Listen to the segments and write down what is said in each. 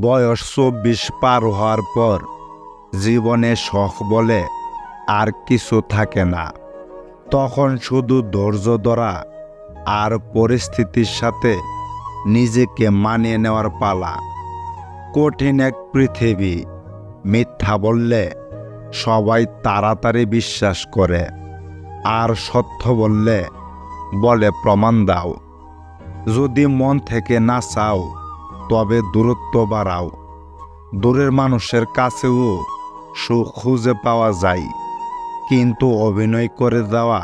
বয়স চব্বিশ পার হওয়ার পর জীবনে শখ বলে আর কিছু থাকে না। তখন শুধু ধৈর্য ধরা আর পরিস্থিতির সাথে নিজেকে মানিয়ে নেওয়ার পালা। কঠিন এক পৃথিবী, মিথ্যা বললে সবাই তাড়াতাড়ি বিশ্বাস করে আর সত্য বললে বলে প্রমাণ দাও। যদি মন থেকে না চাও তবে দূরত্ব বাড়াও। দূরের মানুষের কাছেও সুখ খুঁজে পাওয়া যায়, কিন্তু অভিনয় করে দেওয়া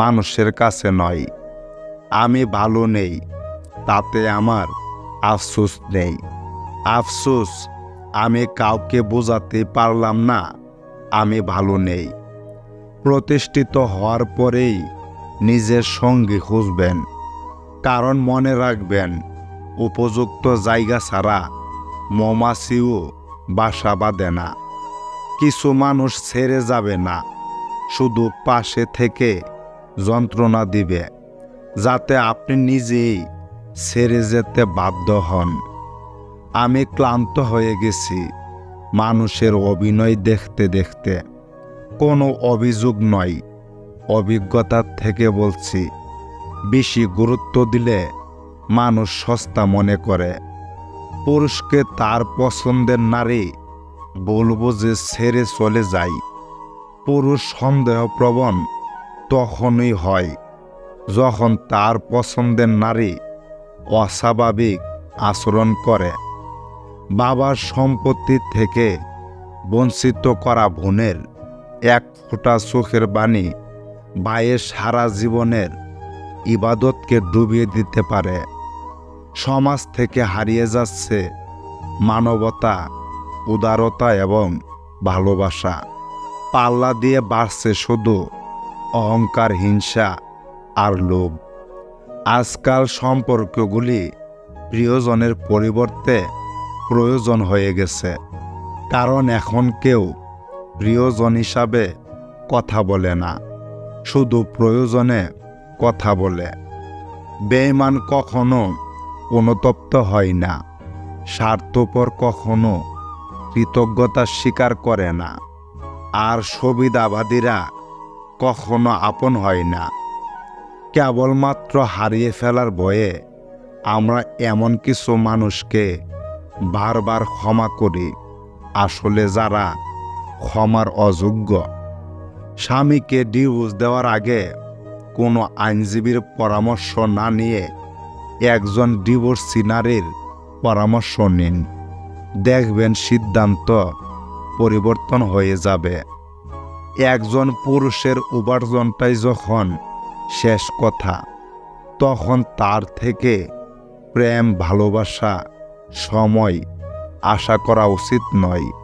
মানুষের কাছে নয়। আমি ভালো নেই, তাতে আমার আফসোস নেই। আফসোস, আমি কাউকে বোঝাতে পারলাম না, আমি ভালো নেই। প্রতিষ্ঠিত হওয়ার পরেই নিজের সঙ্গী খুঁজবেন, কারণ মনে রাখবেন উপযুক্ত জায়গা ছাড়া মৌমাছিও বাসা বাঁধে না। কিছু মানুষ ছেড়ে যাবে না, শুধু পাশে থেকে যন্ত্রণা দিবে, যাতে আপনি নিজেই ছেড়ে যেতে বাধ্য হন। আমি ক্লান্ত হয়ে গেছি, মানুষের অভিনয় দেখতে দেখতে। কোনো অভিযোগ নয়, অভিজ্ঞতার থেকে বলছি, বেশি গুরুত্ব দিলে মানুষ সস্তা মনে করে। পুরুষকে তার পছন্দের নারী বলব যে ছেড়ে চলে যায়। পুরুষ সন্দেহপ্রবণ তখনই হয়, যখন তার পছন্দের নারী অস্বাভাবিক আচরণ করে। বাবার সম্পত্তি থেকে বঞ্চিত করা বোনের এক ফোঁটা চোখের বাণী ভাইয়ের সারা জীবনের ইবাদতকে ডুবিয়ে দিতে পারে। সমাজ থেকে হারিয়ে যাচ্ছে মানবতা, উদারতা এবং ভালোবাসা। পাল্লা দিয়ে বাড়ছে শুধু অহংকার, হিংসা আর লোভ। আজকাল সম্পর্কগুলি প্রিয়জনের পরিবর্তে প্রয়োজন হয়ে গেছে, কারণ এখন কেউ প্রিয়জন হিসাবে কথা বলে না, শুধু প্রয়োজনে কথা বলে। বেঈমান কখনো অনুতপ্ত হয় না। স্বার্থপর কখনো কৃতজ্ঞতা স্বীকার করে না। আর সুবিধাবাদীরা কখনো আপন হয় না। কেবলমাত্র হারিয়ে ফেলার ভয়ে আমরা এমন কিছু মানুষকে বারবার ক্ষমা করি। আসলে যারা ক্ষমার অযোগ্য। স্বামীকে ডিভোর্স দেওয়ার আগে কোনো আইনজীবীর পরামর্শ না নিয়ে একজন ডিভোর্সি নারীর পরামর্শ নিন। দেখবেন সিদ্ধান্ত পরিবর্তন হয়ে যাবে। একজন পুরুষের উপার্জনটাই যখন শেষ কথা, তখন তার থেকে প্রেম, ভালোবাসা, সময় আশা করা উচিত নয়।